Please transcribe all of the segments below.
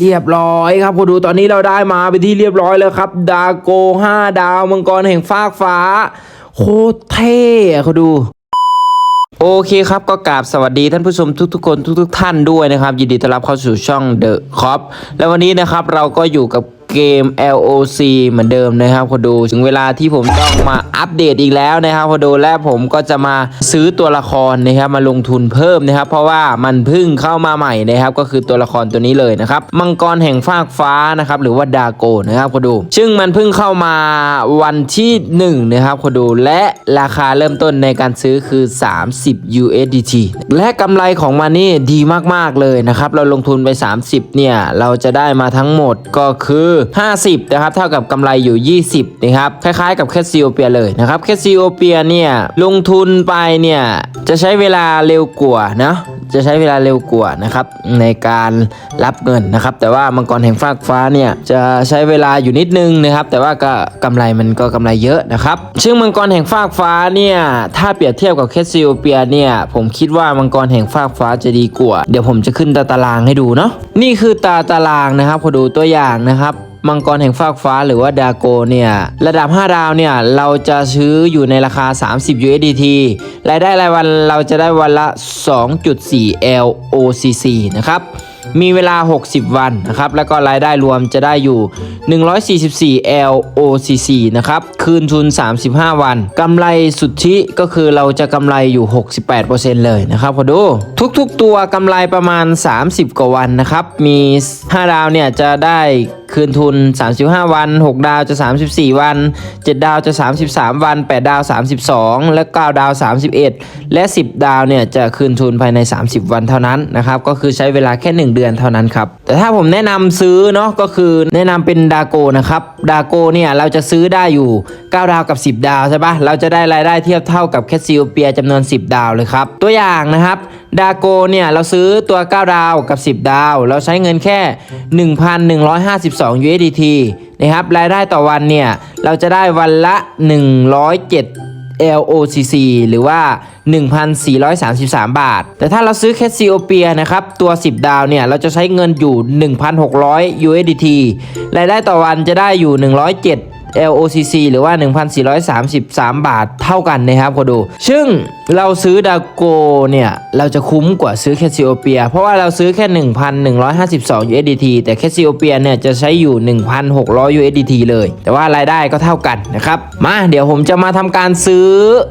เรียบร้อยครับคุณดูตอนนี้เราได้มาไปที่เรียบร้อยแล้วครับ ดาโก5ดาวมังกรแห่งฟากฟ้า โคตรเท่คุณดูโอเคครับก็กราบสวัสดีท่านผู้ชมทุกๆคนทุกๆท่านด้วยนะครับ ยินดีต้อนรับเข้าสู่ช่อง The Cop และวันนี้นะครับเราก็อยู่กับ เกม LOC เหมือนเดิมนะครับคุณดูถึงเวลาที่ผมต้องมาอัปเดตอีกแล้วนะครับคุณดูและผมก็จะมาซื้อตัวละครนะครับมาลงทุนเพิ่มนะครับ เพราะว่ามันเพิ่งเข้ามาใหม่นะครับก็คือตัวละครตัวนี้เลยนะครับมังกรแห่งฟากฟ้านะครับหรือว่าดาโกนะครับคุณดู ซึ่งมันเพิ่งเข้ามาวันที่1นะครับคุณดูและราคาเริ่มต้นในการซื้อคือ 30 USDT และกำไรของมันนี่ดีมากๆเลยนะครับเราลงทุนไป 30เนี่ยเราจะได้มาทั้งหมดก็คือ50 นะครับ เท่ากับกำไรอยู่ 20 นะครับ คล้ายๆกับแคสซิโอเปียเลยนะครับ แคสซิโอเปียเนี่ยลงทุนไปเนี่ยจะใช้เวลาเร็วกว่านะจะใช้เวลาเร็วกว่านะครับในการรับเงินนะครับ แต่ว่ามังกรแห่งฟากฟ้าเนี่ยจะใช้เวลาอยู่นิดนึงนะครับ แต่ว่าก็กำไรมันก็กำไรเยอะนะครับซึ่งมังกรแห่งฟากฟ้าเนี่ยถ้าเปรียบเทียบกับแคสซิโอเปียเนี่ยผมคิดว่ามังกรแห่งฟากฟ้าจะดีกว่า เดี๋ยวผมจะขึ้นตาตารางให้ดูเนาะนี่คือตาตารางนะครับขอดูตัวอย่างนะครับ มังกรแห่งฟากฟ้าหรือว่าดาโกเนี่ยระดับ 5 ดาวเนี่ยเราจะซื้ออยู่ในราคา 30 USDT รายได้รายวันเราจะได้วันละ 2.4 LOCC นะครับมีเวลา 60 วันนะครับแล้วก็รายได้รวมจะได้อยู่ 144 LOCC นะครับ คืนทุน 35 วัน กำไรสุทธิก็คือเราจะกำไรอยู่ 68%เลยนะครับพอดู ทุกๆตัวกำไรประมาณ 30 กว่าวันนะครับ มี 5 ดาวเนี่ยจะได้คืนทุน 35 วัน 6 ดาวจะ 34 วัน 7 ดาวจะ 33 วัน 8 ดาว 32 และ 9 ดาว 31 และ 10 ดาวเนี่ยจะคืนทุนภายใน 30 วันเท่านั้นนะครับ ก็คือใช้เวลาแค่ 1 เดือนเท่านั้นครับแต่ถ้าผมแนะนำซื้อเนาะก็คือแนะนำเป็นดาโกนะครับ ดาโกเนี่ยเราจะซื้อได้อยู่ 9 ดาวกับ 10 ดาวใช่ปะเราจะได้รายได้เทียบเท่ากับแคสซิโอเปียจำนวน 10 ดาวเลยครับ ตัวอย่างนะครับดาโกเนี่ยเราซื้อตัว 9 ดาวกับ 10 ดาว เราใช้เงินแค่ 1,152 USDT นะครับรายได้ต่อวันเนี่ยเราจะได้วันละ 107 LOCC หรือว่า 1,433 บาท แต่ถ้าเราซื้อแคสซิโอเปียนะครับ ตัว 10 ดาวเนี่ย เราจะใช้เงินอยู่ 1,600 USDT รายได้ต่อวันจะได้อยู่ 107 LOCC หรือว่า 1,433 บาทเท่ากันนะครับคนดู ซึ่งเราซื้อดาโกเนี่ย เราจะคุ้มกว่าซื้อแคสซิโอเปีย เพราะว่าเราซื้อแค่ 1,152 USDT แต่แคสซิโอเปียเนี่ยจะใช้อยู่ 1,600 USDT เลย แต่ว่ารายได้ก็เท่ากันนะครับ มาเดี๋ยวผมจะมาทำการซื้อ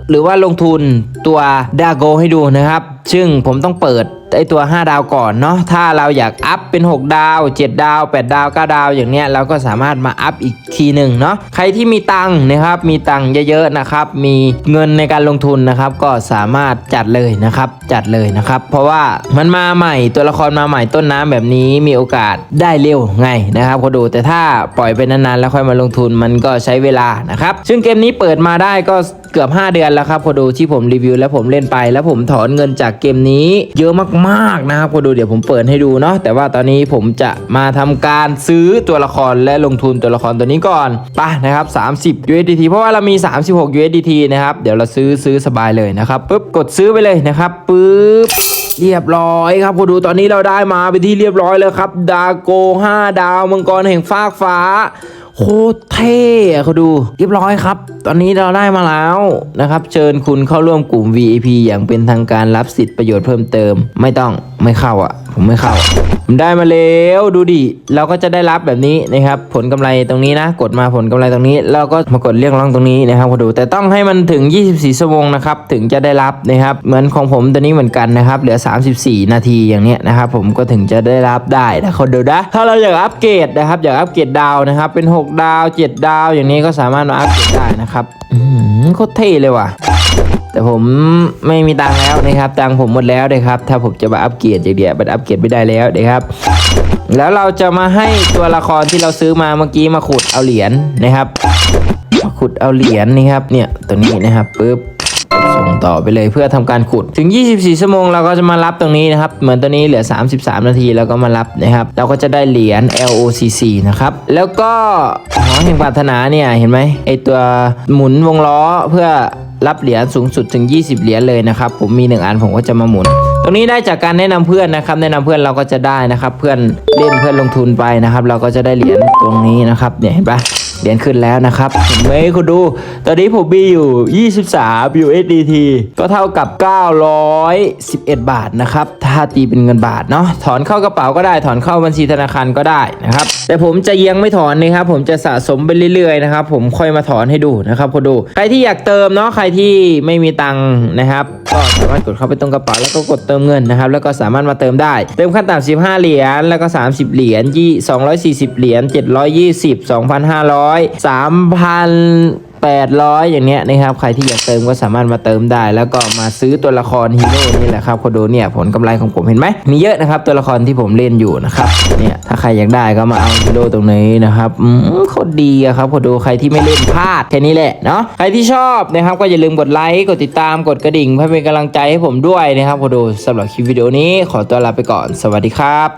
หรือว่าลงทุนตัวดาโกให้ดูนะครับ ซึ่งผมต้องเปิด ไอตัว 5 ดาวก่อนเนาะถ้าเราอยากอัพเป็น 6 ดาว 7 ดาว 8 ดาว 9 ดาวอย่างเนี้ยเราก็สามารถมาอัพอีกทีหนึ่งเนาะใครที่มีตังค์นะครับมีตังค์เยอะๆนะครับมีเงินในการลงทุนนะครับก็สามารถจัดเลยนะครับจัดเลยนะครับเพราะว่ามันมาใหม่ตัวละครมาใหม่ต้นน้ำแบบนี้มีโอกาสได้เร็วไงนะครับก็ดูแต่ถ้าปล่อยไปนานๆแล้วค่อยมาลงทุนมันก็ใช้เวลานะครับซึ่งเกมนี้เปิดมาได้ก็ เกือบ 5 เดือนแล้วครับพอดูที่ผมรีวิวแล้วผมเล่นไป แล้วผมถอนเงินจากเกมนี้เยอะมากๆนะครับพอดูเดี๋ยวผมเปิดให้ดูเนาะแต่ว่าตอนนี้ผมจะมาทำการซื้อตัวละครและลงทุนตัวละครตัวนี้ก่อนไปนะครับ30 USDT เพราะว่าเรามี 36 USDT นะครับเดี๋ยวเราซื้อซื้อสบายเลยนะครับปุ๊บกดซื้อไปเลยนะครับปุ๊บเรียบร้อยครับพอดูตอนนี้เราได้มาเป็นที่เรียบร้อยแล้วครับ ดาโก 5 ดาวมังกรแห่งฟากฟ้า โคตรเท่เขาดูเรียบร้อยครับ ตอนนี้เราได้มาแล้วนะครับ เชิญคุณเข้าร่วมกลุ่ม VIP อย่างเป็นทางการรับสิทธิประโยชน์เพิ่มเติม ไม่ต้องไม่เข้าอะ ผมไม่เข้า ผมได้มาแล้วดูดิ เราก็จะได้รับแบบนี้นะครับ ผลกำไรตรงนี้นะ กดมาผลกำไรตรงนี้ แล้วก็มากดเรียกร้องตรงนี้นะครับพอดู แต่ต้องให้มันถึง 24 ชั่วโมงนะครับ ถึงจะได้รับนะครับ เหมือนของผมตัวนี้เหมือนกันนะครับ เหลือ 34 นาทีอย่างเนี้ยนะครับ ผมก็ถึงจะได้รับได้นะคนดูนะ ถ้าเราอยากอัปเกรดนะครับ อยากอัปเกรดดาวนะครับ เป็น 6 ดาว 7 ดาว อย่างนี้ก็สามารถมาอัปเกรดได้นะครับอืมโคตรเท่เลยว่ะ แต่ผมไม่มีตังค์แล้วนะครับ ตังค์ผมหมดแล้วนะครับ ถ้าผมจะมาอัปเกรดอย่างเดียวมันอัปเกรดไม่ได้แล้วนะครับ แล้วเราจะมาให้ตัวละครที่เราซื้อมาเมื่อกี้มาขุดเอาเหรียญนะครับมาขุดเอาเหรียญนี่ครับ เนี่ยตัวนี้นะครับปึ๊บ ต่อไปเลยเพื่อทำการขุดถึง 24 ชั่วโมงเราก็จะมารับตรงนี้นะครับ เหมือนตัวนี้เหลือ 33 นาทีแล้วก็มารับนะครับเราก็จะได้เหรียญ LOCC นะครับแล้วก็หอแห่งปรารถนาเนี่ยเห็นไหมไอตัวหมุนวงล้อเพื่อรับเหรียญสูงสุดถึง 20 เหรียญเลยนะครับ ผมมี 1 อันผมก็จะมาหมุน ตรงนี้ได้จากการแนะนำเพื่อนนะครับ แนะนำเพื่อนเราก็จะได้นะครับ เพื่อนเล่นเพื่อนลงทุนไปนะครับ เราก็จะได้เหรียญตรงนี้นะครับเนี่ยเห็นปะ เหรียญขึ้นแล้วนะครับเห็นไหมคุณดู ตอนนี้ผมมีอยู่ 23 USDT ก็เท่ากับ 911 บาทนะครับ ถ้าตีเป็นเงินบาทเนาะ ถอนเข้ากระเป๋าก็ได้ ถอนเข้าบัญชีธนาคารก็ได้นะครับ แต่ผมจะยังไม่ถอนนะครับผมจะสะสมไปเรื่อยๆนะครับผมค่อยมาถอนให้ดูนะครับคุณดูใครที่อยากเติมเนาะใครที่ไม่มีตังค์นะครับก็สามารถกดเข้าไปตรงกระเป๋าแล้วก็กดเติมเงินนะครับแล้วก็สามารถมาเติมได้ เติมขั้นต่ำ15 เหรียญแล้วก็ 30 เหรียญยี่240 เหรียญ720 2,500 3,000 800 อย่างเนี้ยนะครับ ใครที่อยากเติมก็สามารถมาเติมได้ แล้วก็มาซื้อตัวละครฮีโร่นี่แหละครับโคโดเนี่ยผลกำไรของผมเห็นไหมมีเยอะนะครับตัวละครที่ผมเล่นอยู่นะครับเนี่ยถ้าใครอยากได้ก็มาเอาฮีโร่ตรงนี้นะครับอืมโคตรดีอะครับโคโดใครที่ไม่เล่นพลาดแค่นี้แหละเนาะใครที่ชอบนะครับก็อย่าลืมกดไลค์กดติดตามกดกระดิ่งเพื่อเป็นกำลังใจให้ผมด้วยนะครับโคโดสำหรับคลิปวิดีโอนี้ขอตัวลาไปก่อน สวัสดีครับ